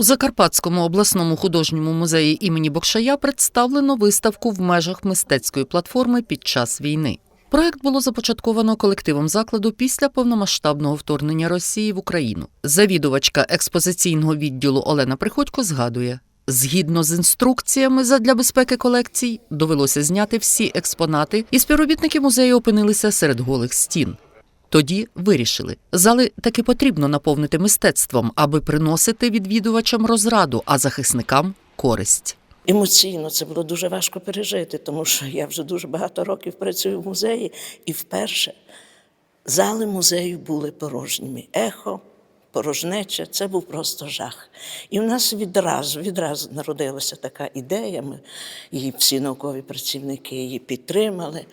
У Закарпатському обласному художньому музеї імені Бокшая представлено виставку в межах мистецької платформи під час війни. Проект було започатковано колективом закладу після повномасштабного вторгнення Росії в Україну. Завідувачка експозиційного відділу Олена Приходько згадує. Згідно з інструкціями задля безпеки колекцій, довелося зняти всі експонати, і співробітники музею опинилися серед голих стін. Тоді вирішили, зали таки потрібно наповнити мистецтвом, аби приносити відвідувачам розраду, а захисникам користь. Емоційно це було дуже важко пережити, тому що я вже дуже багато років працюю в музеї, і вперше зали музею були порожніми. Ехо, порожнеча це був просто жах. І в нас відразу, відразу народилася така ідея. Ми її всі наукові працівники її підтримали.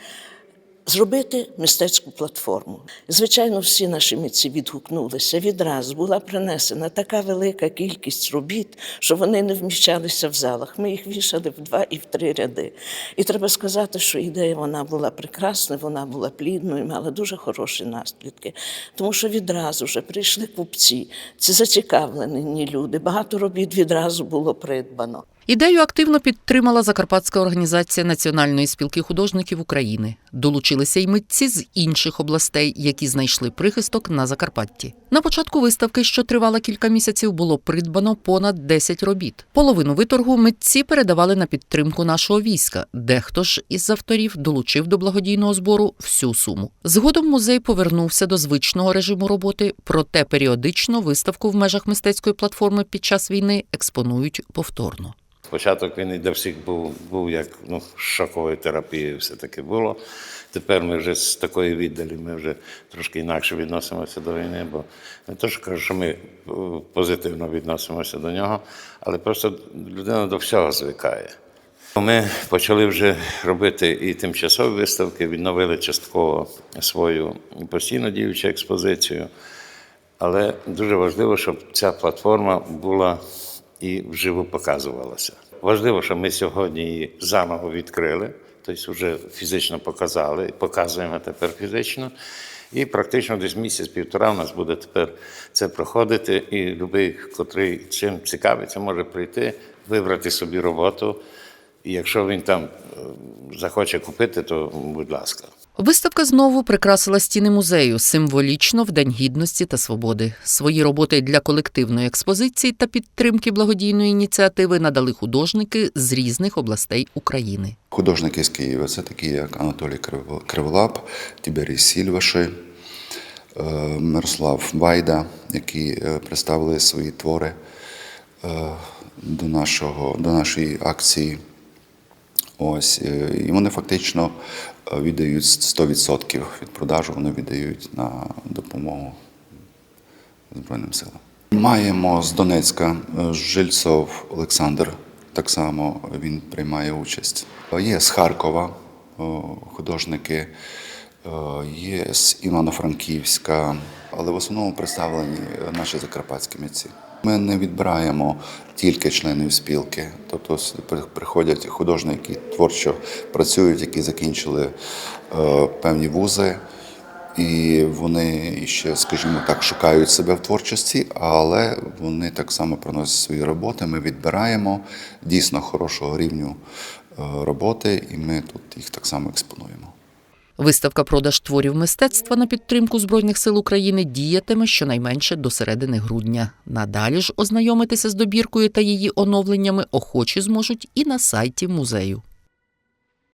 Зробити мистецьку платформу. Звичайно, всі наші митці відгукнулися. Відразу була принесена така велика кількість робіт, що вони не вміщалися в залах. Ми їх вішали в два і в три ряди. І треба сказати, що ідея вона була прекрасна, вона була плідною, мала дуже хороші наслідки. Тому що відразу вже прийшли купці, ці зацікавлені люди. Багато робіт відразу було придбано. Ідею активно підтримала Закарпатська організація Національної спілки художників України. Долучилися й митці з інших областей, які знайшли прихисток на Закарпатті. На початку виставки, що тривала кілька місяців, було придбано понад 10 робіт. Половину виторгу митці передавали на підтримку нашого війська. Дехто ж із авторів долучив до благодійного збору всю суму. Згодом музей повернувся до звичного режиму роботи, проте періодично виставку в межах мистецької платформи під час війни експонують повторно. Початок війни для всіх був, був як ну, шоковою терапією все-таки було. Тепер ми вже з такої віддалі ми вже трошки інакше відносимося до війни, бо не то, що кажу, що ми е, позитивно відносимося до нього, але просто людина до всього звикає. Ми почали вже робити і тимчасові виставки, відновили частково свою постійно діючу експозицію. Але дуже важливо, щоб ця платформа була і вживу показувалася. Важливо, що ми сьогодні її заново відкрили, тобто вже фізично показали, показуємо тепер фізично. І практично десь місяць-півтора в нас буде тепер це проходити, і будь-який, котрий чим цікавиться, може прийти, вибрати собі роботу. І якщо він там е, захоче купити, то будь ласка. Виставка знову прикрасила стіни музею символічно в День гідності та свободи. Свої роботи для колективної експозиції та підтримки благодійної ініціативи надали художники з різних областей України. Художники з Києва це такі, як Анатолій Криво- Криволап, Тіберій Сільваши, е, Мирослав Вайда, які е, представили свої твори е, до, нашого, до нашої акції. Ось, е, і вони фактично е, віддають 100% від продажу, вони віддають на допомогу Збройним силам. Маємо з Донецька е, Жильцов Олександр. Так само він приймає участь. Є з Харкова художники, є з Івано-Франківська, але в основному представлені е, наші закарпатські митці. Ми не відбираємо тільки членів спілки, тобто приходять художники, які творчо працюють, які закінчили е, певні вузи. І вони ще, скажімо так, шукають себе в творчості, але вони так само приносять свої роботи. Ми відбираємо дійсно хорошого рівню е, роботи, і ми тут їх так само експонуємо. Виставка продаж творів мистецтва на підтримку Збройних сил України діятиме щонайменше до середини грудня. Надалі ж ознайомитися з добіркою та її оновленнями охочі зможуть і на сайті музею.